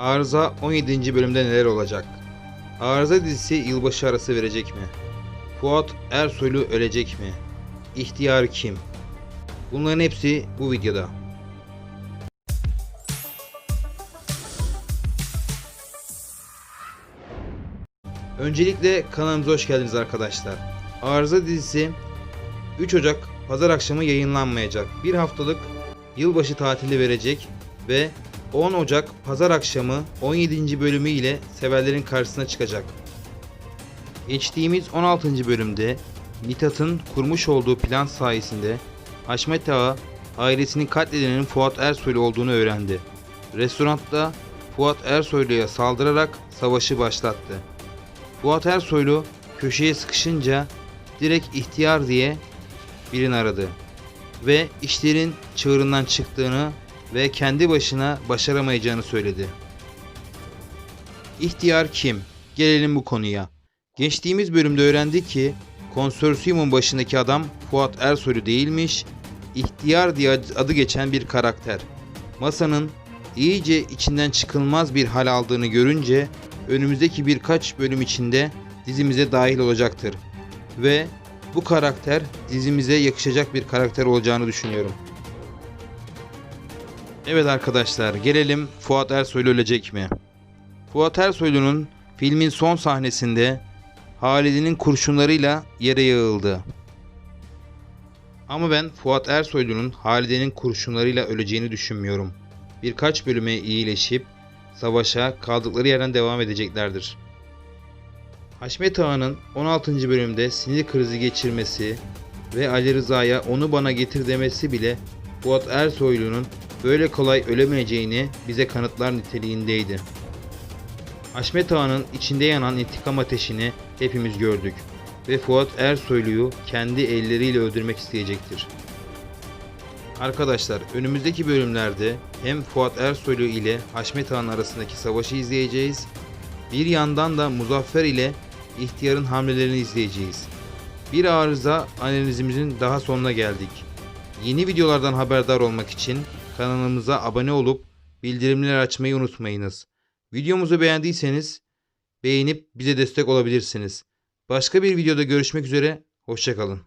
Arıza 17. bölümde neler olacak? Arıza dizisi yılbaşı arası verecek mi? Fuat Ersoylu ölecek mi? İhtiyar kim? Bunların hepsi bu videoda. Öncelikle kanalımıza hoş geldiniz arkadaşlar. Arıza dizisi 3 Ocak pazar akşamı yayınlanmayacak. Bir haftalık yılbaşı tatili verecek ve 10 Ocak pazar akşamı 17. bölümü ile severlerin karşısına çıkacak. Geçtiğimiz 16. bölümde Mithat'ın kurmuş olduğu plan sayesinde Haşmet Ağa ailesinin katledenin Fuat Ersoylu olduğunu öğrendi. Restoranda Fuat Ersoylu'ya saldırarak savaşı başlattı. Fuat Ersoylu köşeye sıkışınca direkt ihtiyar diye birini aradı. Ve işlerin çığırından çıktığını ve kendi başına başaramayacağını söyledi. İhtiyar kim? Gelelim bu konuya. Geçtiğimiz bölümde öğrendik ki konsorsiyumun başındaki adam Fuat Ersoylu değilmiş, ihtiyar diye adı geçen bir karakter. Masanın iyice içinden çıkılmaz bir hal aldığını görünce önümüzdeki birkaç bölüm içinde dizimize dahil olacaktır. Ve bu karakter dizimize yakışacak bir karakter olacağını düşünüyorum. Evet arkadaşlar gelelim Fuat Ersoylu ölecek mi? Fuat Ersoylu'nun filmin son sahnesinde Halide'nin kurşunlarıyla yere yığıldı. Ama ben Fuat Ersoylu'nun Halide'nin kurşunlarıyla öleceğini düşünmüyorum. Birkaç bölüme iyileşip savaşa kaldıkları yerden devam edeceklerdir. Haşmet Ağa'nın 16. bölümde sinir krizi geçirmesi ve Ali Rıza'ya onu bana getir demesi bile Fuat Ersoylu'nun böyle kolay ölemeyeceğini bize kanıtlar niteliğindeydi. Haşmet Ağa'nın içinde yanan intikam ateşini hepimiz gördük ve Fuat Ersoylu'yu kendi elleriyle öldürmek isteyecektir. Arkadaşlar önümüzdeki bölümlerde hem Fuat Ersoylu ile Haşmet Ağa'nın arasındaki savaşı izleyeceğiz. Bir yandan da Muzaffer ile ihtiyarın hamlelerini izleyeceğiz. Bir arıza analizimizin daha sonuna geldik. Yeni videolardan haberdar olmak için kanalımıza abone olup bildirimleri açmayı unutmayınız. Videomuzu beğendiyseniz beğenip bize destek olabilirsiniz. Başka bir videoda görüşmek üzere, hoşçakalın.